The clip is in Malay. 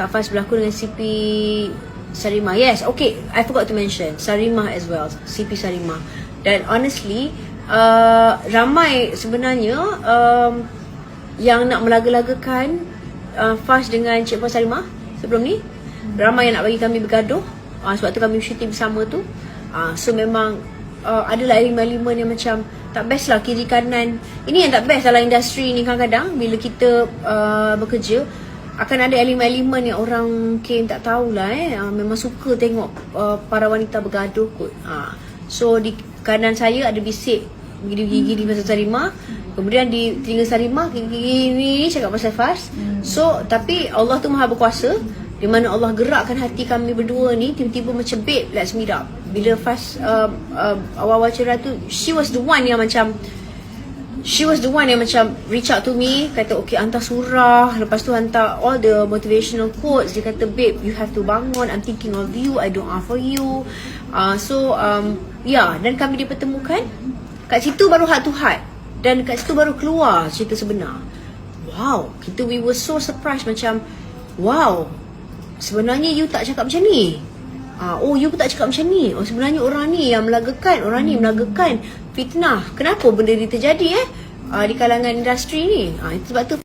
Kak Faz berlakon dengan CP Sarimah. Yes, okay. I forgot to mention Sarimah as well. CP Sarimah. Dan honestly, uh, ramai sebenarnya um, yang nak melaga-lagakan uh, Faz dengan Cik Faz Sarimah sebelum ni. Ramai yang nak bagi kami bergaduh. Uh, sebab tu kami syuting bersama tu. Uh, so memang uh, adalah elemen-elemen yang macam tak best lah kiri kanan. Ini yang tak best dalam industri ni kadang-kadang bila kita uh, bekerja akan ada elemen-elemen yang orang mungkin tak tahulah eh. Uh, memang suka tengok uh, para wanita bergaduh kot. Uh, so di kanan saya ada bisik gigi-gigi pasal Sarimah. Kemudian di telinga Sarimah gigi-gigi ni cakap pasal Fas So tapi Allah tu maha berkuasa Di mana Allah gerakkan hati kami berdua ni Tiba-tiba macam babe let's meet up Bila Fas uh, uh, awal-awal tu She was the one yang macam She was the one yang macam reach out to me Kata okay hantar surah. Lepas tu hantar all the motivational quotes. Dia kata babe you have to bangun. I'm thinking of you. I doa for you. Uh, So um, yeah Dan kami dipertemukan. Kat situ baru heart to heart. Dan kat situ baru keluar cerita sebenar. Wow Kita we were so surprised macam Wow Sebenarnya you tak cakap macam ni Ah, oh you pun tak cakap macam ni. Oh sebenarnya orang ni yang melagakan Orang ni melagakan fitnah. Kenapa benda ni terjadi eh? Ah, Di kalangan industri ni. Ah, itu Sebab tu